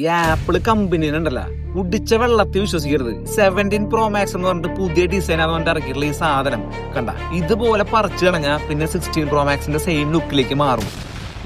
ഈ ആപ്പിൾ കമ്പനിനുണ്ടല്ല ഉടിച്ച വെള്ളത്തിൽ വിശ്വസിക്കരുത്. സെവന്റീൻ പ്രോ മാക്സ് എന്ന് പറഞ്ഞിട്ട് പുതിയ ഡിസൈൻ ആണെന്ന് പറഞ്ഞിട്ട് ഇറക്കിയിട്ടുള്ള ഈ സാധനം. കണ്ട? ഇതുപോലെ പറിച്ചു കളഞ്ഞാൽ പിന്നെ സിക്സ്റ്റീൻ പ്രോ മാക്സിന്റെ സെയിം ലുക്കിലേക്ക് മാറും.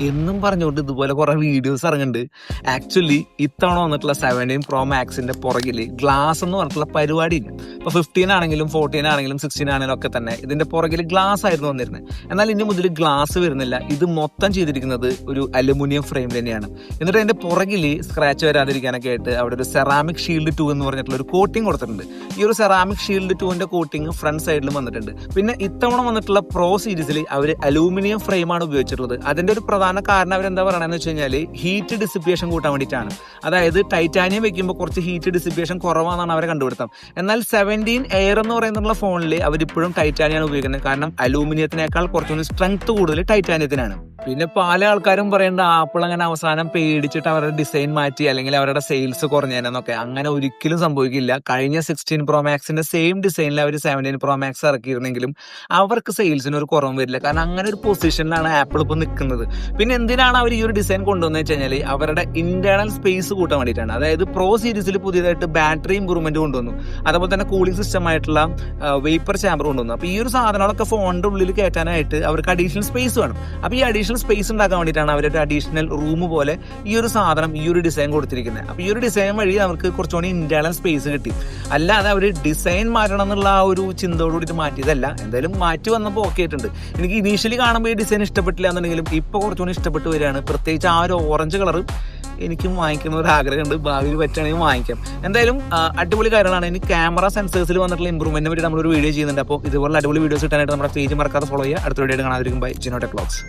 എന്നും പറഞ്ഞുകൊണ്ട് ഇതുപോലെ കുറെ വീഡിയോസ് ഇറങ്ങുന്നുണ്ട്. ആക്ച്വലി ഇത്തവണ വന്നിട്ടുള്ള സെവന്റീൻ പ്രോ മാക്സിന്റെ പുറകിൽ ഗ്ലാസ് എന്ന് പറഞ്ഞിട്ടുള്ള പരിപാടി ഇപ്പൊ ഫിഫ്റ്റീൻ ആണെങ്കിലും ഫോർട്ടീൻ ആണെങ്കിലും സിക്സ്റ്റീൻ ആണെങ്കിലും ഒക്കെ തന്നെ ഇതിന്റെ പുറകിൽ ഗ്ലാസ് ആയിരുന്നു വന്നിരുന്നത് എന്നാൽ ഇനി മുതൽ ഗ്ലാസ് വരുന്നില്ല. ഇത് മൊത്തം ചെയ്തിരിക്കുന്നത് ഒരു അലുമിനിയം ഫ്രെയിം തന്നെയാണ്. എന്നിട്ട് അതിന്റെ പുറകിൽ സ്ക്രാച്ച് വരാതിരിക്കാനൊക്കെ ആയിട്ട് അവിടെ ഒരു സെറാമിക് ഷീൽഡ് ടു എന്ന് പറഞ്ഞിട്ടുള്ള ഒരു കോട്ടിംഗ് കൊടുത്തിട്ടുണ്ട്. ഈ ഒരു സെറാമിക് ഷീൽഡ് ടുവിന്റെ കോട്ടിംഗ് ഫ്രണ്ട് സൈഡിലും വന്നിട്ടുണ്ട്. പിന്നെ ഇത്തവണ വന്നിട്ടുള്ള പ്രോ സീരീസിൽ അവർ അലൂമിനിയം ഫ്രെയിമാണ് ഉപയോഗിച്ചിട്ടുള്ളത്. അതിന്റെ ഒരു പ്രധാന കാരണം അവരെന്താ പറയണെന്ന് വെച്ച് കഴിഞ്ഞാൽ ഹീറ്റ് ഡിസിപ്പിയേഷൻ കൂട്ടാൻ വേണ്ടിയിട്ടാണ്. അതായത് ടൈറ്റാനിയം വെക്കുമ്പോൾ കുറച്ച് ഹീറ്റ് ഡിസിപ്പിയേഷൻ കുറവാണെന്നാണ് അവരെ കണ്ടുപിടുത്തം. എന്നാൽ സെവന്റീൻ എയർ എന്ന് പറയുന്നുള്ള ഫോണിൽ അവരിപ്പോഴും ടൈറ്റാനിയാണ് ഉപയോഗിക്കുന്നത്. കാരണം അലൂമിനിയത്തിനേക്കാൾ കുറച്ചുകൂടി സ്ട്രെങ്ത് കൂടുതൽ ടൈറ്റാനിയത്തിനാണ് പിന്നെ പല ആൾക്കാരും പറയേണ്ട ആപ്പിൾ അങ്ങനെ അവസാനം പേടിച്ചിട്ട് അവരുടെ ഡിസൈൻ മാറ്റി അല്ലെങ്കിൽ അവരുടെ സെയിൽസ് കുറഞ്ഞതിനൊക്കെ അങ്ങനെ ഒരിക്കലും സംഭവിക്കില്ല. കഴിഞ്ഞ സിക്സ്റ്റീൻ പ്രോ മാക്സിന്റെ സെയിം ഡിസൈനിൽ അവർ സെവന്റീൻ പ്രോ മാക്സ് ഇറക്കിയിരുന്നെങ്കിലും അവർക്ക് സെയിൽസിന് ഒരു കുറവും വരില്ല. കാരണം അങ്ങനെ ഒരു പൊസിഷനിലാണ് ആപ്പിൾ ഇപ്പോൾ നിൽക്കുന്നത് പിന്നെ എന്തിനാണ് അവർ ഈ ഒരു ഡിസൈൻ കൊണ്ടുവന്നത് വെച്ച് കഴിഞ്ഞാൽ അവരുടെ ഇന്റേണൽ സ്പേസ് കൂട്ടാൻ വേണ്ടിയിട്ടാണ്. അതായത് പ്രോ സീരീസിൽ പുതിയതായിട്ട് ബാറ്ററി ഇമ്പ്രൂവ്മെന്റ് കൊണ്ടുവന്നു. അതുപോലെ തന്നെ കൂളിംഗ് സിസ്റ്റം ആയിട്ടുള്ള വേപ്പർ ചാമ്പർ കൊണ്ടുവന്നു. അപ്പോൾ ഈ ഒരു സാധനങ്ങളൊക്കെ ഫോണിന്റെ ഉള്ളിൽ കയറ്റാനായിട്ട് അവർക്ക് അഡീഷണൽ സ്പേസ് വേണം. അപ്പോൾ ഈ അഡീഷണൽ സ്പേസ് ഉണ്ടാക്കാൻ വേണ്ടിയിട്ടാണ് അവരൊരു അഡീഷണൽ റൂം പോലെ ഈ ഒരു സാധനം ഈ ഒരു ഡിസൈൻ കൊടുത്തിരിക്കുന്നത്. അപ്പോൾ ഈ ഒരു ഡിസൈൻ വഴി അവർക്ക് കുറച്ചുകൂടി ഇന്റേണൽ സ്പേസ് കിട്ടി. അല്ലാതെ അവർ ഡിസൈൻ മാറ്റണം എന്നുള്ള ആ ഒരു ചിന്തയോട് കൂടിയിട്ട് മാറ്റിയതല്ല. എന്തായാലും മാറ്റി വന്നപ്പോൾ ഓക്കെ ആയിട്ടുണ്ട്. എനിക്ക് ഇനീഷ്യലി കാണുമ്പോൾ ഈ ഡിസൈൻ ഇഷ്ടപ്പെട്ടില്ല എന്നുണ്ടെങ്കിലും ഇപ്പോൾ കുറച്ചുകൂടി ഇഷ്ടപ്പെട്ട് വരികയാണ്. പ്രത്യേകിച്ച് ആ ഒരു ഓറഞ്ച് കളർ എനിക്കും വാങ്ങിക്കുന്ന ഒരു ആഗ്രഹമുണ്ട്. ഭാവിയിൽ പറ്റുകയാണെങ്കിൽ വാങ്ങിക്കാം. എന്തായാലും അടിപൊളി കാര്യങ്ങളാണ്. ഇനി ക്യാമറ സെൻസേഴ്സിൽ വന്നിട്ടുള്ള ഇമ്പ്രൂവ്മെന്റിന് വേണ്ടി നമ്മളൊരു വീഡിയോ ചെയ്യുന്നുണ്ട്. അപ്പോൾ ഇതുപോലെ അടിപൊളി വീഡിയോസ് കിട്ടാനായിട്ട് നമ്മുടെ പേജ് മറക്കാതെ ഫോളോ ചെയ്യുക. അടുത്ത വീഡിയോ കാണാതിരിക്കും ബൈ ജിനോട്ടെ ക്ലോക്സ്